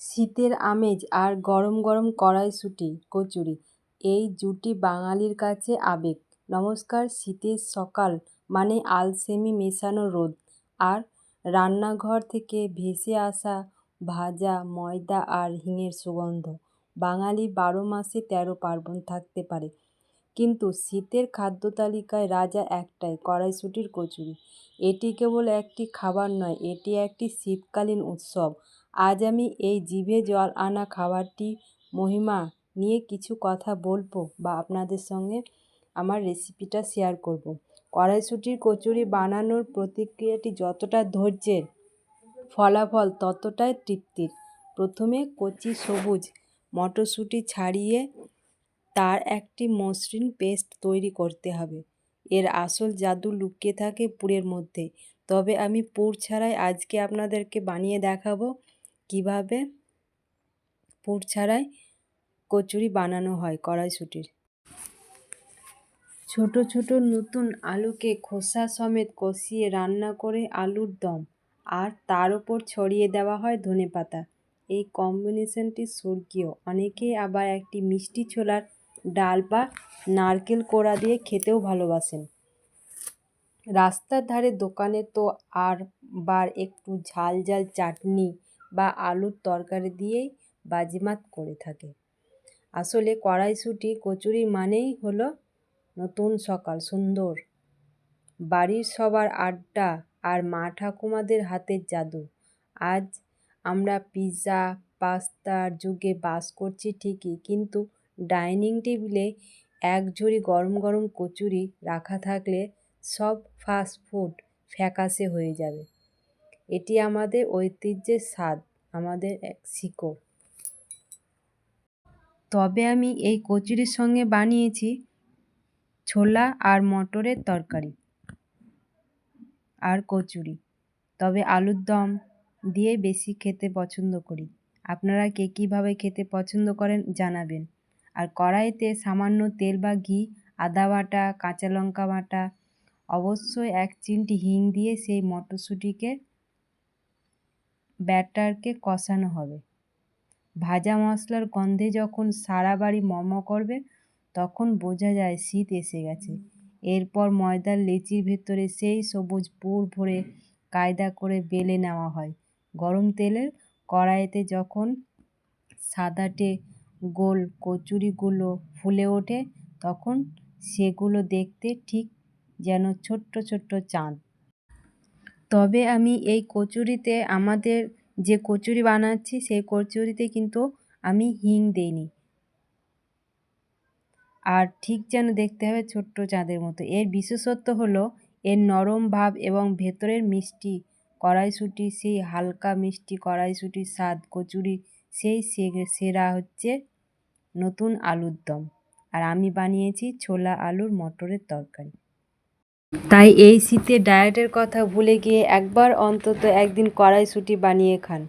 শীতের আমেজ আর গরম গরম কড়াইশুঁটি কচুরি। এই জুটি বাঙালির কাছে আবেগ। নমস্কার, শীতের সকাল মানে আলসেমি মেশানো রোদ। আর রান্নাঘর থেকে ভেসে আসা ভাজা, ময়দা আর হিঙের সুগন্ধ। বাঙালি বারো মাসে তেরো পার্বণ থাকতে পারে। কিন্তু শীতের খাদ্য তালিকায় রাজা একটাই কড়াইশুঁটির কচুরি। এটি কেবল একটি খাবার নয়, এটি একটি শীতকালীন উৎসব। আজ আমি এই জিভে জল আনা খাবারটি মহিমা নিয়ে কিছু কথা বলব বা আপনাদের সঙ্গে আমার রেসিপিটা শেয়ার করব। কড়াইশুঁটির কচুরি বানানোর প্রতিক্রিয়াটি যতটা ধৈর্যের ফলাফল, ততটাই তৃপ্তির। প্রথমে কচি সবুজ মটরশুঁটি ছাড়িয়ে তার একটি মসৃণ পেস্ট তৈরি করতে হবে। এর আসল জাদু লুকিয়ে থাকে পুরের মধ্যে। তবে আমি পুর ছাড়াই আজকে আপনাদেরকে বানিয়ে দেখাবো কীভাবে পুর ছাড়াই কচুরি বানানো হয় কড়াইশুঁটির? ছোট ছোট নতুন আলুকে খোসা সমেত কষিয়ে রান্না করে আলুর দম, আর তার ওপর ছড়িয়ে দেওয়া হয় ধনে পাতা। এই কম্বিনেশনটি স্বর্গীয়। অনেকেই আবার একটি মিষ্টি ছোলার ডাল বা নারকেল কোড়া দিয়ে খেতেও ভালোবাসেন। রাস্তার ধারে দোকানে তো আর বার একটু ঝাল ঝাল চাটনি বা আলুর তরকারি দিয়েই বাজিমাত করে থাকে। আসলে কড়াইশুঁটি কচুরি মানেই হলো নতুন সকাল, সুন্দর। বাড়ির সবার আড্ডা আর মা ঠাকুমাদের হাতের জাদু। আজ আমরা পিৎজা পাস্তার যুগে বাস করছি ঠিকই, কিন্তু ডাইনিং টেবিলে এক ঝুড়ি গরম গরম কচুরি রাখা থাকলে সব ফাস্ট ফুড ফ্যাকাশে হয়ে যাবে। এটি আমাদের ঐতিহ্যের স্বাদ, আমাদের এক শিকড়। তবে আমি এই কচুরির সঙ্গে বানিয়েছি ছোলা আর মটরের তরকারি আর কচুরি। তবে আলুর দম দিয়ে বেশি খেতে পছন্দ করি। আপনারা কে কীভাবে খেতে পছন্দ করেন জানাবেন। আর কড়াইতে সামান্য তেল বা ঘি, আদা বাটা, কাঁচা লঙ্কা বাটা, অবশ্যই এক চিমটি হিং দিয়ে সেই মটরশুঁটিকে ব্যাটারকে কষানো হবে। ভাজা মশলার গন্ধে যখন সারা বাড়ি মম করবে, তখন বোঝা যায় শীত এসে গেছে। এরপর ময়দার লেচির ভেতরে সেই সবুজ পুর ভরে কায়দা করে বেলে নেওয়া হয়। গরম তেলের কড়াইতে যখন সাদাটে গোল কচুরিগুলো ফুলে ওঠে, তখন সেগুলো দেখতে ঠিক যেন ছোট্ট ছোট্ট চাঁদ। তবে আমি এই কচুরিতে আমাদের যে কচুরি বানাচ্ছি, সেই কচুরিতে কিন্তু আমি হিং দিইনি। আর ঠিক যেন দেখতে হবে ছোট্ট চাঁদের মতো। এর বিশেষত্ব হলো, এর নরম ভাব এবং ভেতরের মিষ্টি কড়াইশুঁটি, সেই হালকা মিষ্টি কড়াইশুঁটির স্বাদ কচুরি, সেই সেরা হচ্ছে নতুন আলুর দম। আর আমি বানিয়েছি ছোলা আলুর মটরের তরকারি। তাই এই শীতে ডায়েটের কথা ভুলে গিয়ে একবার অন্তত একদিন কড়াইশুঁটি বানিয়ে খান।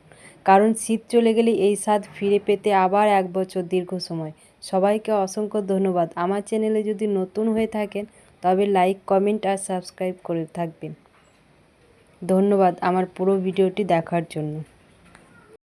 কারণ শীত চলে গেলে এই স্বাদ ফিরে পেতে আবার এক বছর দীর্ঘ সময়। সবাইকে অসংখ্য ধন্যবাদ। আমার চ্যানেলে যদি নতুন হয়ে থাকেন, তবে লাইক, কমেন্ট আর সাবস্ক্রাইব করে থাকবেন। ধন্যবাদ আমার পুরো ভিডিওটি দেখার জন্য।